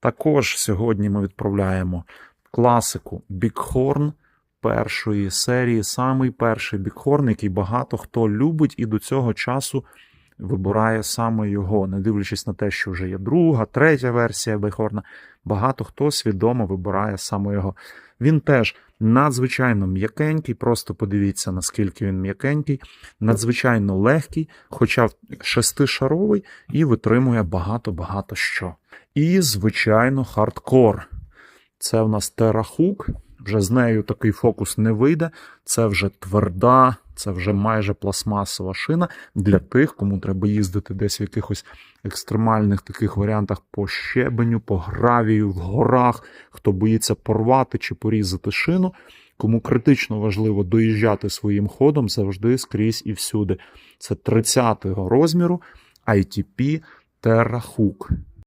Також сьогодні ми відправляємо класику Бікхорн першої серії, самий перший Бікхорн, який багато хто любить і до цього часу вибирає саме його, не дивлячись на те, що вже є друга, третя версія Біghorn, багато хто свідомо вибирає саме його. Він теж надзвичайно м'якенький, просто подивіться, наскільки він м'якенький, надзвичайно легкий, хоча шестишаровий і витримує багато-багато що. І, звичайно, хардкор. Це в нас терахук. Вже з нею такий фокус не вийде. Це вже тверда, це вже майже пластмасова шина для тих, кому треба їздити десь в якихось екстремальних таких варіантах по щебеню, по гравію, в горах, хто боїться порвати чи порізати шину. Кому критично важливо доїжджати своїм ходом завжди скрізь і всюди. Це 30-го розміру ITP Terra Hook.